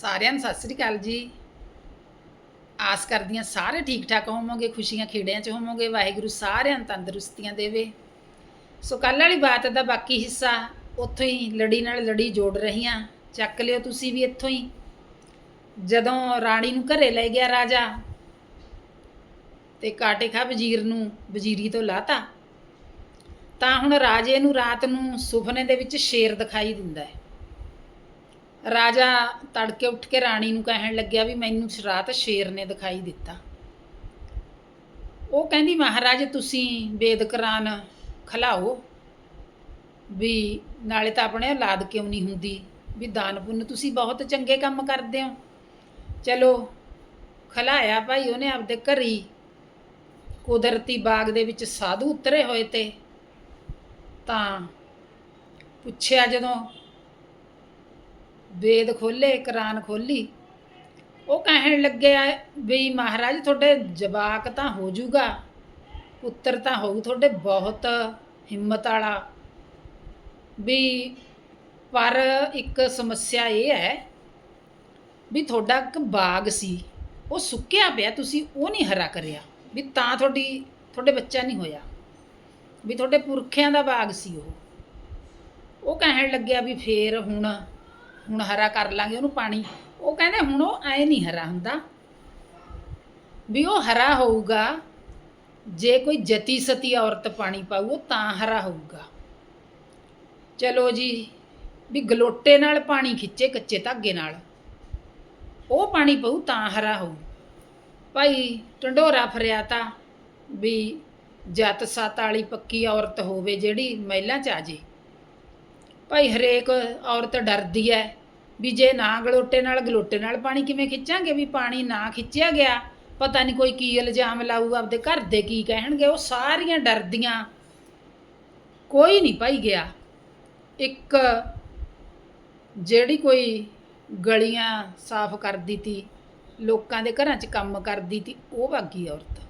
ਸਾਰਿਆਂ ਨੂੰ ਸਤਿ ਸ੍ਰੀ ਅਕਾਲ ਜੀ। ਆਸ ਕਰਦੀਆਂ ਸਾਰੇ ਠੀਕ ਠਾਕ ਹੋਵੋਗੇ, ਖੁਸ਼ੀਆਂ ਖੇੜਿਆਂ 'ਚ ਹੋਵੋਗੇ, ਵਾਹਿਗੁਰੂ ਸਾਰਿਆਂ ਨੂੰ ਤੰਦਰੁਸਤੀਆਂ ਦੇਵੇ। ਸੋ ਕੱਲ੍ਹ ਵਾਲੀ ਬਾਤ ਦਾ ਬਾਕੀ ਹਿੱਸਾ ਉੱਥੋਂ ਹੀ ਲੜੀ ਨਾਲ ਲੜੀ ਜੋੜ ਰਹੀਆਂ। ਚੱਕ ਲਿਓ ਤੁਸੀਂ ਵੀ ਇੱਥੋਂ ਹੀ। ਜਦੋਂ ਰਾਣੀ ਨੂੰ ਘਰੇ ਲੈ ਗਿਆ ਰਾਜਾ ਤੇ ਕਾਟੇ ਖਾ ਵਜ਼ੀਰ ਨੂੰ ਵਜ਼ੀਰੀ ਤੋਂ ਲਾਤਾ, ਤਾਂ ਹੁਣ ਰਾਜੇ ਨੂੰ ਰਾਤ ਨੂੰ ਸੁਪਨੇ ਦੇ ਵਿੱਚ ਸ਼ੇਰ ਦਿਖਾਈ ਦਿੰਦਾ ਹੈ। ਰਾਜਾ ਤੜਕੇ ਉੱਠ ਕੇ ਰਾਣੀ ਨੂੰ ਕਹਿਣ ਲੱਗਿਆ ਵੀ ਮੈਨੂੰ ਰਾਤ ਸ਼ੇਰ ਨੇ ਦਿਖਾਈ ਦਿੱਤਾ। ਉਹ ਕਹਿੰਦੀ, ਮਹਾਰਾਜ, ਤੁਸੀਂ ਵੇਦ ਕੁਰਾਨ ਖਲਾਓ ਵੀ ਨਾਲੇ ਤਾਂ ਆਪਣੇ ਔਲਾਦ ਕਿਉਂ ਨਹੀਂ ਹੁੰਦੀ? ਵੀ ਦਾਨ ਪੁੰਨ ਤੁਸੀਂ ਬਹੁਤ ਚੰਗੇ ਕੰਮ ਕਰਦੇ ਹੋ। ਚਲੋ, ਖਲਾਇਆ ਭਾਈ ਉਹਨੇ ਆਪਦੇ ਘਰੀ। ਕੁਦਰਤੀ ਬਾਗ ਦੇ ਵਿੱਚ ਸਾਧੂ ਉਤਰੇ ਹੋਏ ਤੇ ਤਾਂ ਪੁੱਛਿਆ ਜਦੋਂ ਵੇਦ ਖੋਲੇ, ਕੁਰਾਨ ਖੋਲੀ। ਉਹ ਕਹਿਣ ਲੱਗਿਆ ਵੀ ਮਹਾਰਾਜ, ਤੁਹਾਡੇ ਜਵਾਕ ਤਾਂ ਹੋ ਜਾਊਗਾ, ਪੁੱਤਰ ਤਾਂ ਹੋਊ, ਤੁਹਾਡੇ ਬਹੁਤ ਹਿੰਮਤ ਵਾਲਾ। ਵੀ ਪਰ ਇੱਕ ਸਮੱਸਿਆ ਇਹ ਹੈ ਵੀ ਤੁਹਾਡਾ ਇੱਕ ਬਾਗ ਸੀ, ਉਹ ਸੁੱਕਿਆ ਪਿਆ, ਤੁਸੀਂ ਉਹ ਨਹੀਂ ਹਰਾ ਕਰਿਆ। ਵੀ ਤਾਂ ਤੁਹਾਡੀ, ਤੁਹਾਡੇ ਬੱਚਾ ਨਹੀਂ ਹੋਇਆ। ਵੀ ਤੁਹਾਡੇ ਪੁਰਖਿਆਂ ਦਾ ਬਾਗ ਸੀ ਉਹ। ਉਹ ਕਹਿਣ ਲੱਗਿਆ ਵੀ ਫੇਰ ਹੁਣ ਹੁਣ ਹਰਾ ਕਰ ਲਾਂਗੇ ਉਹਨੂੰ ਪਾਣੀ। ਉਹ ਕਹਿੰਦੇ ਹੁਣ ਉਹ ਐ ਨਹੀਂ ਹਰਾ ਹੁੰਦਾ। ਵੀ ਉਹ ਹਰਾ ਹੋਊਗਾ, ਜੇ ਕੋਈ ਜਤੀ ਸਤੀ ਔਰਤ ਪਾਣੀ ਪਾਊ, ਉਹ ਤਾਂ ਹਰਾ ਹੋਊਗਾ। ਚਲੋ ਜੀ, ਵੀ ਗਲੋਟੇ ਨਾਲ ਪਾਣੀ ਖਿੱਚੇ, ਕੱਚੇ ਧਾਗੇ ਨਾਲ। ਉਹ ਪਾਣੀ ਪਊ, ਤਾਂ ਹਰਾ ਹੋਊ। ਭਾਈ ਢੰਡੋਰਾ ਫਰਿਆ ਤਾਂ ਵੀ ਜੱਤ ਸੱਤ ਵਾਲੀ ਪੱਕੀ ਔਰਤ ਹੋਵੇ ਜਿਹੜੀ ਮਹਿਲਾਂ ਚ ਆ ਜੇ। ਭਾਈ ਹਰੇਕ ਔਰਤ ਡਰਦੀ ਐ। ਵੀ ਜੇ ਨਾ ਗਲੋਟੇ ਨਾਲ ਗਲੋਟੇ ਨਾਲ ਪਾਣੀ ਕਿਵੇਂ ਖਿੱਚਾਂਗੇ? ਵੀ ਪਾਣੀ ਨਾ ਖਿੱਚਿਆ ਗਿਆ, ਪਤਾ ਨਹੀਂ ਕੋਈ ਕੀ ਇਲਜ਼ਾਮ ਲਾਊ, ਆਪਦੇ ਘਰ ਦੇ ਕੀ ਕਹਿਣਗੇ? ਉਹ ਸਾਰੀਆਂ ਡਰਦੀਆਂ ਕੋਈ ਨਹੀਂ ਪਾਈ ਗਿਆ। ਇੱਕ ਜਿਹੜੀ ਕੋਈ ਗਲੀਆਂ ਸਾਫ਼ ਕਰਦੀ ਤੀ ਲੋਕਾਂ ਦੇ ਘਰਾਂ 'ਚ ਕੰਮ ਕਰਦੀ ਤੀ ਉਹ ਬਾਗੀ ਔਰਤ।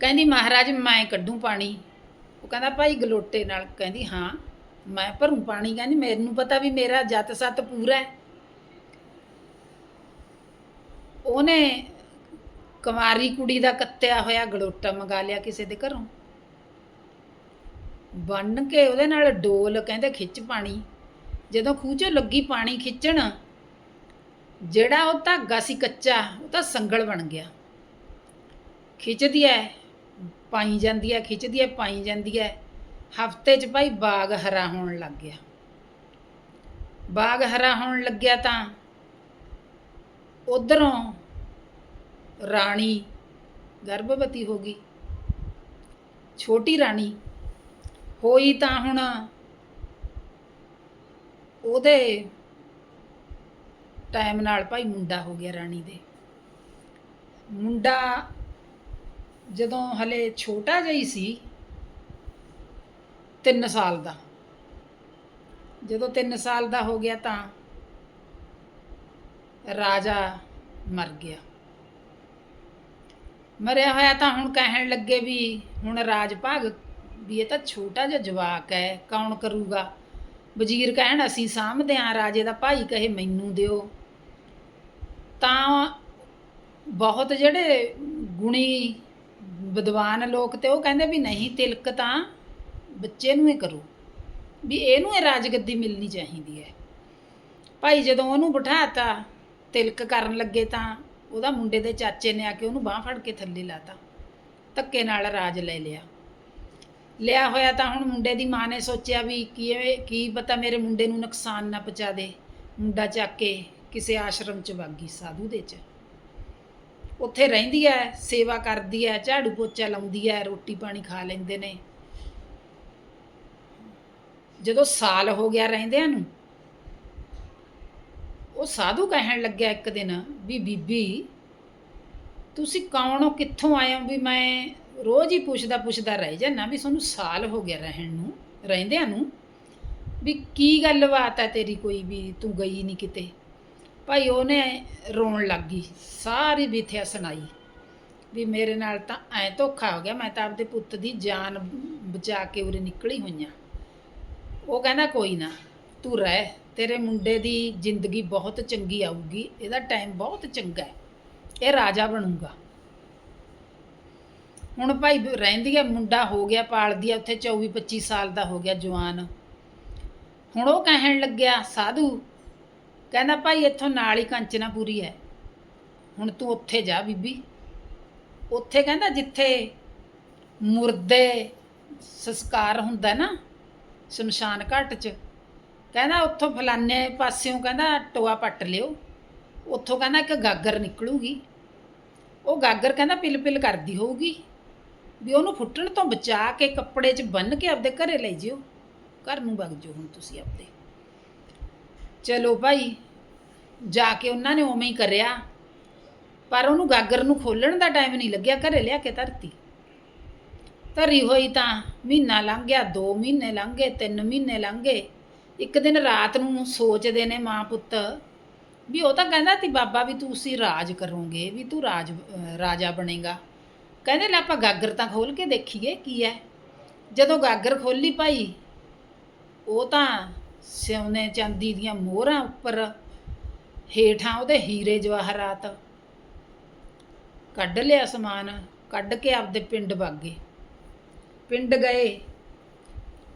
ਕਹਿੰਦੀ, ਮਹਾਰਾਜ, ਮੈਂ ਕੱਢੂ ਪਾਣੀ। ਉਹ ਕਹਿੰਦਾ, ਭਾਈ, ਗਲੋਟੇ ਨਾਲ। ਕਹਿੰਦੀ, ਹਾਂ। ਮੈਂ ਭਰੂ ਪਾਣੀ ਕਹਿੰਦੀ, ਮੈਨੂੰ ਪਤਾ ਵੀ ਮੇਰਾ ਜੱਤ ਸੱਤ ਪੂਰਾ ਹੈ। ਉਹਨੇ ਕੁਮਾਰੀ ਕੁੜੀ ਦਾ ਕੱਤਿਆ ਹੋਇਆ ਗਲੋਟਾ ਮੰਗਾ ਲਿਆ ਕਿਸੇ ਦੇ ਘਰੋਂ। ਬੰਨ ਕੇ ਉਹਦੇ ਨਾਲ ਡੋਲ ਕਹਿੰਦੇ ਖਿੱਚ ਪਾਣੀ। ਜਦੋਂ ਖੂਹ 'ਚੋਂ ਲੱਗੀ ਪਾਣੀ ਖਿੱਚਣ, ਜਿਹੜਾ ਉਹ ਧਾਗਾ ਸੀ ਕੱਚਾ, ਉਹ ਤਾਂ ਸੰਗਲ ਬਣ ਗਿਆ। ਖਿੱਚਦੀ ਐ, ਪਾਈ ਜਾਂਦੀ ਐ, ਖਿੱਚਦੀ ਐ, ਪਾਈ ਜਾਂਦੀ ਐ। ਹਫ਼ਤੇ 'ਚ ਭਾਈ ਬਾਗ ਹਰਾ ਹੋਣ ਲੱਗ ਗਿਆ। ਬਾਗ ਹਰਾ ਹੋਣ ਲੱਗਿਆ ਤਾਂ ਉਧਰੋਂ ਰਾਣੀ ਗਰਭਵਤੀ ਹੋ ਗਈ। ਛੋਟੀ ਰਾਣੀ ਹੋਈ ਤਾਂ ਹੁਣ ਉਹਦੇ ਟਾਈਮ ਨਾਲ ਭਾਈ ਮੁੰਡਾ ਹੋ ਗਿਆ ਰਾਣੀ ਦੇ। ਮੁੰਡਾ ਜਦੋਂ ਹਲੇ ਛੋਟਾ ਜਿਹਾ ਹੀ ਸੀ 3 ਸਾਲ ਦਾ। ਜਦੋਂ 3 ਸਾਲ ਦਾ ਹੋ ਗਿਆ ਤਾਂ ਰਾਜਾ ਮਰ ਗਿਆ। ਮਰਿਆ ਹੋਇਆ ਤਾਂ ਹੁਣ ਕਹਿਣ ਲੱਗੇ ਵੀ ਹੁਣ ਰਾਜ ਭਾਗ ਵੀ ਇਹ ਤਾਂ ਛੋਟਾ ਜਿਹਾ ਜਵਾਕ ਹੈ, ਕੌਣ ਕਰੂਗਾ? ਵਜ਼ੀਰ ਕਹਿਣ, ਅਸੀਂ ਸਾਂਭਦੇ ਆਂ ਰਾਜੇ ਦਾ ਭਾਈ, ਕਹੇ ਮੈਨੂੰ ਦਿਓ। ਤਾਂ ਬਹੁਤ ਜਿਹੜੇ ਗੁਣੀ ਵਿਦਵਾਨ ਲੋਕ ਤੇ ਉਹ ਕਹਿੰਦੇ ਵੀ ਨਹੀਂ, ਤਿਲਕ ਤਾਂ ਬੱਚੇ ਨੂੰ ਹੀ ਕਰੋ, ਵੀ ਇਹਨੂੰ ਇਹ ਰਾਜਗੱਦੀ ਮਿਲਣੀ ਚਾਹੀਦੀ ਹੈ। ਭਾਈ ਜਦੋਂ ਉਹਨੂੰ ਬਿਠਾਤਾ, ਤਿਲਕ ਕਰਨ ਲੱਗੇ ਤਾਂ ਉਹਦਾ ਮੁੰਡੇ ਦੇ ਚਾਚੇ ਨੇ ਆ ਕੇ ਉਹਨੂੰ ਬਾਹ ਫੜ ਕੇ ਥੱਲੇ ਲਾਤਾ, ਧੱਕੇ ਨਾਲ ਰਾਜ ਲੈ ਲਿਆ। ਲਿਆ ਹੋਇਆ ਤਾਂ ਹੁਣ ਮੁੰਡੇ ਦੀ ਮਾਂ ਨੇ ਸੋਚਿਆ ਵੀ ਕੀ ਕੀ ਪਤਾ ਮੇਰੇ ਮੁੰਡੇ ਨੂੰ ਨੁਕਸਾਨ ਨਾ ਪਹੁੰਚਾ ਦੇ, ਮੁੰਡਾ ਚੱਕ ਕੇ ਕਿਸੇ ਆਸ਼ਰਮ ਚ ਵਾਗੀ ਸਾਧੂ ਦੇ ਚ। ਉੱਥੇ ਰਹਿੰਦੀ ਹੈ, ਸੇਵਾ ਕਰਦੀ ਹੈ, ਝਾੜੂ ਪੋਚਾ ਲਾਉਂਦੀ ਹੈ, ਰੋਟੀ ਪਾਣੀ ਖਾ ਲੈਂਦੇ ਨੇ। ਜਦੋਂ ਸਾਲ ਹੋ ਗਿਆ ਰਹਿੰਦਿਆਂ ਨੂੰ, ਉਹ ਸਾਧੂ ਕਹਿਣ ਲੱਗਿਆ ਇੱਕ ਦਿਨ ਵੀ ਬੀਬੀ, ਤੁਸੀਂ ਕੌਣ ਹੋ? ਕਿੱਥੋਂ ਆਏ ਹੋ? ਵੀ ਮੈਂ ਰੋਜ਼ ਹੀ ਪੁੱਛਦਾ ਪੁੱਛਦਾ ਰਹਿ ਜਾਨਾ ਵੀ ਤੁਹਾਨੂੰ ਸਾਲ ਹੋ ਗਿਆ ਰਹਿਣ ਨੂੰ, ਰਹਿੰਦਿਆਂ ਨੂੰ, ਵੀ ਕੀ ਗੱਲਬਾਤ ਹੈ ਤੇਰੀ ਕੋਈ ਵੀ, ਤੂੰ ਗਈ ਨਹੀਂ ਕਿਤੇ? ਭਾਈ ਉਹਨੇ ਰੋਣ ਲੱਗ ਗਈ, ਸਾਰੀ ਵਿਥਿਆ ਸੁਣਾਈ, ਵੀ ਮੇਰੇ ਨਾਲ ਤਾਂ ਐ ਧੋਖਾ ਹੋ ਗਿਆ, ਮੈਂ ਤਾਂ ਆਪਦੇ ਪੁੱਤ ਦੀ ਜਾਨ ਬਚਾ ਕੇ ਉਰੇ ਨਿਕਲੀ ਹੋਈਆਂ ਉਹ ਕਹਿੰਦਾ, ਕੋਈ ਨਾ, ਤੂੰ ਰਹਿ, ਤੇਰੇ ਮੁੰਡੇ ਦੀ ਜ਼ਿੰਦਗੀ ਬਹੁਤ ਚੰਗੀ ਆਊਗੀ, ਇਹਦਾ ਟਾਈਮ ਬਹੁਤ ਚੰਗਾ ਹੈ, ਇਹ ਰਾਜਾ ਬਣੂਗਾ। ਹੁਣ ਭਾਈ ਰਹਿੰਦੀ ਹੈ ਮੁੰਡਾ ਹੋ ਗਿਆ, ਪਾਲਦੀ ਹੈ ਉੱਥੇ 24 25 ਸਾਲ ਦਾ ਹੋ ਗਿਆ ਜਵਾਨ। ਹੁਣ ਉਹ ਕਹਿਣ ਲੱਗਿਆ, ਸਾਧੂ, ਕਹਿੰਦਾ ਭਾਈ ਇੱਥੋਂ ਨਾਲ ਹੀ ਕੰਚਨਾ ਪੂਰੀ ਹੈ, ਹੁਣ ਤੂੰ ਉੱਥੇ ਜਾ ਬੀਬੀ। ਉੱਥੇ ਕਹਿੰਦਾ, ਜਿੱਥੇ ਮੁਰਦੇ ਸੰਸਕਾਰ ਹੁੰਦਾ ਨਾ ਸ਼ਮਸ਼ਾਨ ਘਾਟ 'ਚ। ਕਹਿੰਦਾ ਉੱਥੋਂ ਫਲਾਨੇ ਪਾਸਿਓਂ ਕਹਿੰਦਾ ਟੋਆ ਪੱਟ ਲਿਓ। ਉੱਥੋਂ ਕਹਿੰਦਾ ਇੱਕ ਗਾਗਰ ਨਿਕਲੂਗੀ। ਉਹ ਗਾਗਰ ਕਹਿੰਦਾ ਪਿਲ ਪਿਲ ਕਰਦੀ ਹੋਊਗੀ। ਵੀ ਉਹਨੂੰ ਫੁੱਟਣ ਤੋਂ ਬਚਾ ਕੇ ਕੱਪੜੇ 'ਚ ਬੰਨ ਕੇ ਆਪਦੇ ਘਰੇ ਲੈ ਜਿਓ। ਘਰ ਨੂੰ ਵਗ ਜਿਓ ਹੁਣ ਤੁਸੀਂ ਆਪਦੇ। ਚਲੋ ਭਾਈ, ਜਾ ਕੇ ਉਹਨਾਂ ਨੇ ਉਵੇਂ ਹੀ ਕਰਿਆ। ਪਰ ਉਹਨੂੰ ਗਾਗਰ ਨੂੰ ਖੋਲਣ ਦਾ ਟਾਈਮ ਨਹੀਂ ਲੱਗਿਆ, ਘਰੇ ਲਿਆ ਕੇ ਧਰਤੀ। ਧਰੀ ਹੋਈ ਤਾਂ ਮਹੀਨਾ ਲੰਘ ਗਿਆ 2 ਮਹੀਨੇ ਲੰਘ ਗਏ 3 ਮਹੀਨੇ ਲੰਘ ਗਏ। ਇੱਕ ਦਿਨ ਰਾਤ ਨੂੰ ਸੋਚਦੇ ਨੇ ਮਾਂ ਪੁੱਤ ਵੀ ਉਹ ਤਾਂ ਕਹਿੰਦਾ ਸੀ ਬਾਬਾ ਵੀ ਤੁਸੀਂ ਰਾਜ ਕਰੋਗੇ, ਵੀ ਤੂੰ ਰਾਜ, ਰਾਜਾ ਬਣੇਗਾ। ਕਹਿੰਦੇ ਲੈ ਆਪਾਂ ਗਾਗਰ ਤਾਂ ਖੋਲ ਕੇ ਦੇਖੀਏ ਕੀ ਹੈ। ਜਦੋਂ ਗਾਗਰ ਖੋਲੀ ਭਾਈ, ਉਹ ਤਾਂ ਸਿਉਨੇ ਚਾਂਦੀ ਦੀਆਂ ਮੋਹਰਾਂ ਉੱਪਰ ਹੇਠਾਂ ਉਹਦੇ ਹੀਰੇ ਜਵਾਹਰਾਤ ਕੱਢ ਲਿਆ ਸਮਾਨ, ਕੱਢ ਕੇ ਆਪਦੇ ਪਿੰਡ ਬਾਗੇ ਪਿੰਡ ਗਏ,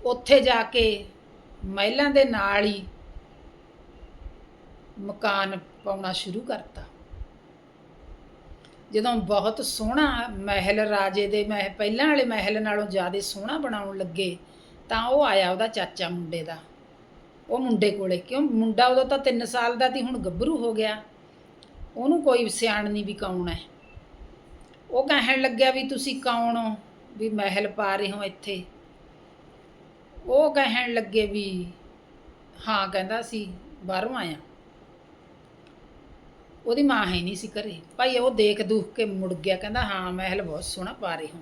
ਉੱਥੇ ਜਾ ਕੇ ਮਹਿਲਾਂ ਦੇ ਨਾਲ ਹੀ ਮਕਾਨ ਪਾਉਣਾ ਸ਼ੁਰੂ ਕਰਤਾ। ਜਦੋਂ ਬਹੁਤ ਸੋਹਣਾ ਮਹਿਲ, ਰਾਜੇ ਦੇ ਮਹਿ, ਪਹਿਲਾਂ ਵਾਲੇ ਮਹਿਲ ਨਾਲੋਂ ਜ਼ਿਆਦਾ ਸੋਹਣਾ ਬਣਾਉਣ ਲੱਗੇ, ਤਾਂ ਉਹ ਆਇਆ ਉਹਦਾ ਚਾਚਾ ਮੁੰਡੇ ਦਾ। ਉਹ ਮੁੰਡੇ ਕੋਲੇ, ਕਿਉਂ? ਮੁੰਡਾ ਉਦੋਂ ਤਾਂ 3 ਸਾਲ ਦਾ ਸੀ, ਹੁਣ ਗੱਭਰੂ ਹੋ ਗਿਆ। ਉਹਨੂੰ ਕੋਈ ਸਿਆਣ ਨਹੀਂ ਵੀ ਕੌਣ ਹੈ। ਉਹ ਕਹਿਣ ਲੱਗਿਆ ਵੀ ਤੁਸੀਂ ਕੌਣ ਹੋ? ਵੀ ਮਹਿਲ ਪਾ ਰਹੇ ਹੋ ਇੱਥੇ। ਉਹ ਕਹਿਣ ਲੱਗੇ ਵੀ ਹਾਂ ਕਹਿੰਦਾ ਸੀ, ਬਾਹਰੋਂ ਆਇਆ। ਉਹਦੀ ਮਾਂ ਹੈ ਨਹੀਂ ਸੀ ਘਰੇ। ਭਾਈ ਉਹ ਦੇਖ ਦੁੱਖ ਕੇ ਮੁੜ ਗਿਆ, ਕਹਿੰਦਾ ਹਾਂ ਮਹਿਲ ਬਹੁਤ ਸੋਹਣਾ ਪਾ ਰਹੇ ਹੋ।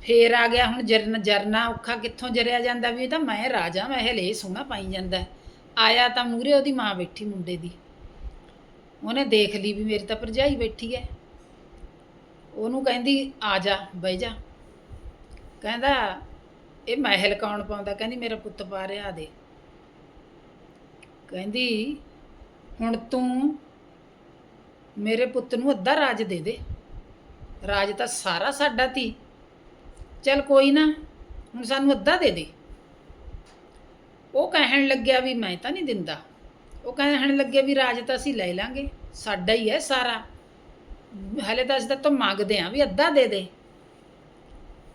ਫੇਰ ਆ ਗਿਆ ਹੁਣ ਜਰਨ, ਜਰਨਾ ਔਖਾ ਕਿੱਥੋਂ ਜਰਿਆ ਜਾਂਦਾ ਵੀ ਇਹ ਤਾਂ ਮੈਂ ਰਾਜਾ ਮਹਿਲ, ਇਹ ਸੋਹਣਾ ਪਾਈ ਜਾਂਦਾ। ਆਇਆ ਤਾਂ ਮੂਰੇ ਉਹਦੀ ਮਾਂ ਬੈਠੀ ਮੁੰਡੇ ਦੀ। ਉਹਨੇ ਦੇਖ ਲਈ ਵੀ ਮੇਰੀ ਤਾਂ ਭਰਜਾਈ ਬੈਠੀ ਹੈ। ਉਹਨੂੰ ਕਹਿੰਦੀ, ਆ ਜਾ, ਬਹਿ ਜਾ। ਕਹਿੰਦਾ, ਇਹ ਮਹਿਲ ਕੌਣ ਪਾਉਂਦਾ? ਕਹਿੰਦੀ, ਮੇਰਾ ਪੁੱਤ ਪਾ ਰਿਹਾ ਦੇ। ਕਹਿੰਦੀ, ਹੁਣ ਤੂੰ ਮੇਰੇ ਪੁੱਤ ਨੂੰ ਅੱਧਾ ਰਾਜ ਦੇ ਦੇ। ਰਾਜ ਤਾਂ ਸਾਰਾ ਸਾਡਾ ਤੀ ਚਲ ਕੋਈ ਨਾ, ਹੁਣ ਸਾਨੂੰ ਅੱਧਾ ਦੇ ਦੇ। ਉਹ ਕਹਿਣ ਲੱਗਿਆ ਵੀ, ਮੈਂ ਤਾਂ ਨਹੀਂ ਦਿੰਦਾ। ਉਹ ਕਹਿਣ ਲੱਗਿਆ ਵੀ, ਰਾਜ ਤਾਂ ਅਸੀਂ ਲੈ ਲਾਂਗੇ। ਸਾਡਾ ਹੀ ਹੈ ਸਾਰਾ। ਹਲੇ ਤਾਂ ਅਸੀਂ ਤਾਂ ਤੋਂ ਮੰਗਦੇ ਆਂ ਵੀ ਅੱਧਾ ਦੇ ਦੇ।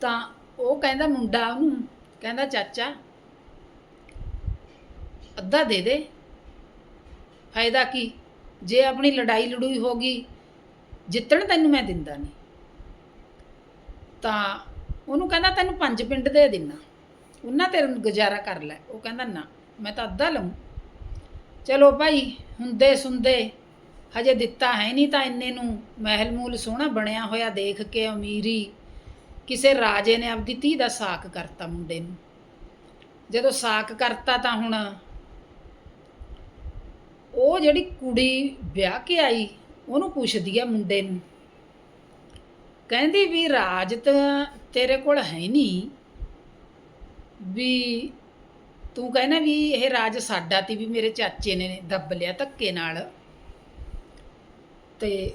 ਤਾਂ ਉਹ ਕਹਿੰਦਾ ਮੁੰਡਾ ਉਹਨੂੰ, ਕਹਿੰਦਾ ਚਾਚਾ, ਅੱਧਾ ਦੇ ਦੇ। ਫਾਇਦਾ ਕੀ? ਜੇ ਆਪਣੀ ਲੜਾਈ ਲੜੂਈ ਹੋ ਗਈ, ਜਿੱਤਣ ਤੈਨੂੰ ਮੈਂ ਦਿੰਦਾ ਨਹੀਂ। ਤਾਂ ਉਹਨੂੰ ਕਹਿੰਦਾ ਤੈਨੂੰ ਪੰਜ ਪਿੰਡ ਦੇ ਦਿੰਨਾ। ਉਹਨਾਂ ਤੇਰੇ ਗੁਜ਼ਾਰਾ ਕਰ ਲੈ। ਉਹ ਕਹਿੰਦਾ ਨਾ, ਮੈਂ ਤਾਂ ਅੱਧਾ ਲਵਾਂ ਚਲੋ ਭਾਈ, ਹੁੰਦੇ ਸੁੰਦੇ ਹਜੇ ਦਿੱਤਾ ਹੈ ਨਹੀਂ ਤਾਂ ਇੰਨੇ ਨੂੰ ਮਹਿਲ ਮੂਲ ਸੋਹਣਾ ਬਣਿਆ ਹੋਇਆ ਦੇਖ ਕੇ ਅਮੀਰੀ ਕਿਸੇ ਰਾਜੇ ਨੇ ਆਪਦੀ ਧੀ ਦਾ ਸਾਕ ਕਰਤਾ ਮੁੰਡੇ ਨੂੰ। ਜਦੋਂ ਸਾਕ ਕਰਤਾ ਤਾਂ ਹੁਣ ਉਹ ਜਿਹੜੀ ਕੁੜੀ ਵਿਆਹ ਕੇ ਆਈ, ਉਹਨੂੰ ਪੁੱਛਦੀ ਆ ਮੁੰਡੇ ਨੂੰ, ਕਹਿੰਦੀ ਵੀ ਰਾਜ ਤਾਂ ਤੇਰੇ ਕੋਲ ਹੈ ਨਹੀਂ, ਵੀ ਤੂੰ ਕਹਿੰਦਾ ਵੀ ਇਹ ਰਾਜ ਸਾਡਾ ਤੀ, ਵੀ ਮੇਰੇ ਚਾਚੇ ਨੇ ਦੱਬ ਲਿਆ ਧੱਕੇ ਨਾਲ। ਤੇ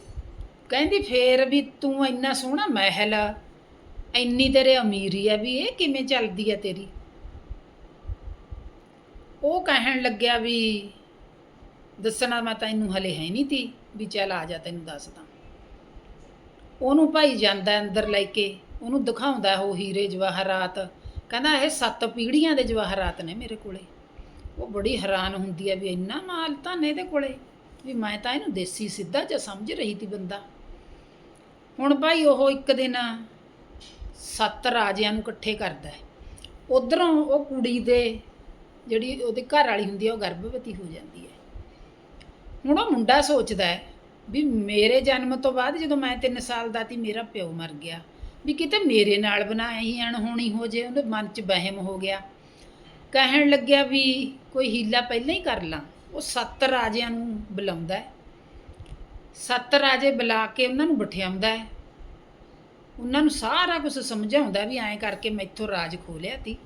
ਕਹਿੰਦੀ ਫੇਰ ਵੀ ਤੂੰ ਇੰਨਾ ਸੋਹਣਾ ਮਹਿਲ ਆ, ਇੰਨੀ ਤੇਰੇ ਅਮੀਰੀ ਆ ਵੀ ਇਹ ਕਿਵੇਂ ਚੱਲਦੀ ਆ ਤੇਰੀ? ਉਹ ਕਹਿਣ ਲੱਗਿਆ ਵੀ ਦੱਸਣਾ ਮੈਂ ਤੈਨੂੰ ਹਲੇ ਹੈ ਨਹੀਂ ਤੀ, ਵੀ ਚੱਲ ਆ ਜਾ ਤੈਨੂੰ ਦੱਸਦਾ। ਉਹਨੂੰ ਭਾਈ ਜਾਂਦਾ ਅੰਦਰ ਲੈ ਕੇ, ਉਹਨੂੰ ਦਿਖਾਉਂਦਾ ਉਹ ਹੀਰੇ ਜਵਾਹਰਾਤ, ਕਹਿੰਦਾ ਇਹ ਸੱਤ ਪੀੜ੍ਹੀਆਂ ਦੇ ਜਵਾਹਰਾਤ ਨੇ ਮੇਰੇ ਕੋਲੇ। ਉਹ ਬੜੀ ਹੈਰਾਨ ਹੁੰਦੀ ਹੈ ਵੀ ਇੰਨਾ ਮਾਲ ਤਾਂ ਨੇ ਇਹਦੇ ਕੋਲੇ। ਵੀ ਮੈਂ ਤਾਂ ਇਹਨੂੰ ਦੇਸੀ ਸਿੱਧਾ ਜਿਹਾ ਸਮਝ ਰਹੀ ਤੀ ਬੰਦਾ। ਹੁਣ ਭਾਈ ਉਹ ਇੱਕ ਦਿਨ ਸੱਤ ਰਾਜਿਆਂ ਨੂੰ ਇਕੱਠੇ ਕਰਦਾ ਹੈ। ਉਧਰੋਂ ਉਹ ਕੁੜੀ ਦੇ ਜਿਹੜੀ ਉਹਦੇ ਘਰ ਵਾਲੀ ਹੁੰਦੀ ਹੈ, ਉਹ ਗਰਭਵਤੀ ਹੋ ਜਾਂਦੀ ਹੈ। ਹੁਣ ਉਹ ਮੁੰਡਾ ਸੋਚਦਾ ਹੈ ਵੀ ਮੇਰੇ ਜਨਮ ਤੋਂ ਬਾਅਦ ਜਦੋਂ ਮੈਂ 3 ਸਾਲ ਦਾ ਸੀ ਮੇਰਾ ਪਿਓ ਮਰ ਗਿਆ। ਵੀ ਕਿਤੇ ਮੇਰੇ ਨਾਲ ਬਣਾਇਆ ਹੀ ਅਣਹੋਣੀ ਹੋ ਜੇ, ਉਹਦੇ ਮਨ 'ਚ ਵਹਿਮ ਹੋ ਗਿਆ। ਕਹਿਣ ਲੱਗਿਆ ਵੀ ਕੋਈ ਹੀਲਾ ਪਹਿਲਾਂ ਹੀ ਕਰ ਲਾਂ। ਉਹ ਸੱਤ ਰਾਜਿਆਂ ਨੂੰ ਬੁਲਾਉਂਦਾ ਹੈ। ਸੱਤ ਰਾਜੇ ਬੁਲਾ ਕੇ ਉਹਨਾਂ ਨੂੰ ਬਿਠਾਉਂਦਾ ਹੈ। ਉਹਨਾਂ ਨੂੰ ਸਾਰਾ ਕੁਝ ਸਮਝਾਉਂਦਾ ਵੀ ਐਂ ਕਰਕੇ ਮੈਥੋਂ ਰਾਜ ਖੋ ਲਿਆ ਤੀ।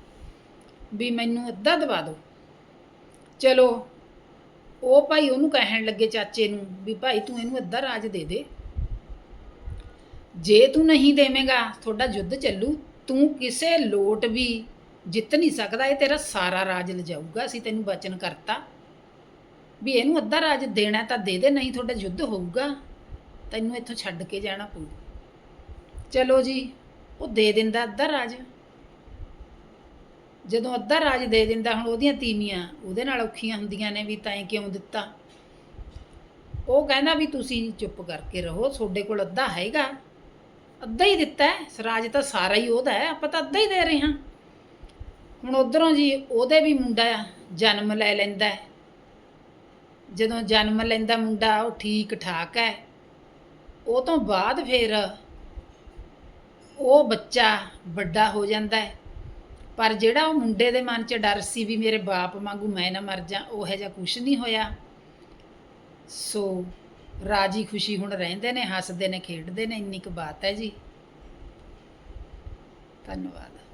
ਵੀ ਮੈਨੂੰ ਅੱਧਾ ਦਵਾ ਦਿਓ। ਚਲੋ, ਉਹ ਭਾਈ ਉਹਨੂੰ ਕਹਿਣ ਲੱਗੇ ਚਾਚੇ ਨੂੰ ਵੀ ਭਾਈ ਤੂੰ ਇਹਨੂੰ ਅੱਧਾ ਰਾਜ ਦੇ ਦੇ। ਜੇ ਤੂੰ ਨਹੀਂ ਦੇਵੇਂਗਾ, ਤੁਹਾਡਾ ਯੁੱਧ ਚੱਲੂ। ਤੂੰ ਕਿਸੇ ਲੋਟ ਵੀ ਜਿੱਤ ਨਹੀਂ ਸਕਦਾ, ਇਹ ਤੇਰਾ ਸਾਰਾ ਰਾਜ ਲਿਜਾਊਗਾ। ਅਸੀਂ ਤੈਨੂੰ ਬਚਨ ਕਰਤਾ। ਵੀ ਇਹਨੂੰ ਅੱਧਾ ਰਾਜ ਦੇਣਾ ਤਾਂ ਦੇ ਦੇ, ਨਹੀਂ ਤੁਹਾਡਾ ਯੁੱਧ ਹੋਊਗਾ। ਤੈਨੂੰ ਇੱਥੋਂ ਛੱਡ ਕੇ ਜਾਣਾ ਪਊ। ਚਲੋ ਜੀ, ਉਹ ਦੇ ਦਿੰਦਾ ਅੱਧਾ ਰਾਜ। ਜਦੋਂ ਅੱਧਾ ਰਾਜ ਦੇ ਦਿੰਦਾ, ਹੁਣ ਉਹਦੀਆਂ ਤੀਵੀਆਂ ਉਹਦੇ ਨਾਲ ਔਖੀਆਂ ਹੁੰਦੀਆਂ ਨੇ ਵੀ ਤੈਂ ਕਿਉਂ ਦਿੱਤਾ? ਉਹ ਕਹਿੰਦਾ ਵੀ ਤੁਸੀਂ ਚੁੱਪ ਕਰਕੇ ਰਹੋ, ਤੁਹਾਡੇ ਕੋਲ ਅੱਧਾ ਹੈਗਾ। ਅੱਧਾ ਹੀ ਦਿੱਤਾ ਹੈ, ਰਾਜ ਤਾਂ ਸਾਰਾ ਹੀ ਉਹਦਾ ਹੈ, ਆਪਾਂ ਤਾਂ ਅੱਧਾ ਹੀ ਦੇ ਰਹੇ ਹਾਂ। ਹੁਣ ਉਧਰੋਂ ਜੀ ਉਹਦੇ ਵੀ ਮੁੰਡਾ ਜਨਮ ਲੈ ਲੈਂਦਾ ਹੈ। ਜਦੋਂ ਜਨਮ ਲੈਂਦਾ ਮੁੰਡਾ, ਉਹ ਠੀਕ ਠਾਕ ਹੈ। ਉਹ ਤੋਂ ਬਾਅਦ ਫਿਰ ਉਹ ਬੱਚਾ ਵੱਡਾ ਹੋ ਜਾਂਦਾ ਹੈ। ਪਰ ਜਿਹੜਾ ਉਹ ਮੁੰਡੇ ਦੇ ਮਨ 'ਚ ਡਰ ਸੀ ਵੀ ਮੇਰੇ ਬਾਪ ਵਾਂਗੂ ਮੈਂ ਨਾ ਮਰ ਜਾ, ਉਹ ਜਿਹਾ ਕੁਝ ਨਹੀਂ ਹੋਇਆ। ਸੋ ਰਾਜੀ ਖੁਸ਼ੀ ਹੁਣ ਰਹਿੰਦੇ ਨੇ, ਹੱਸਦੇ ਨੇ, ਖੇਡਦੇ ਨੇ, ਇੰਨੀ ਕੁ ਬਾਤ ਹੈ ਜੀ। ਧੰਨਵਾਦ।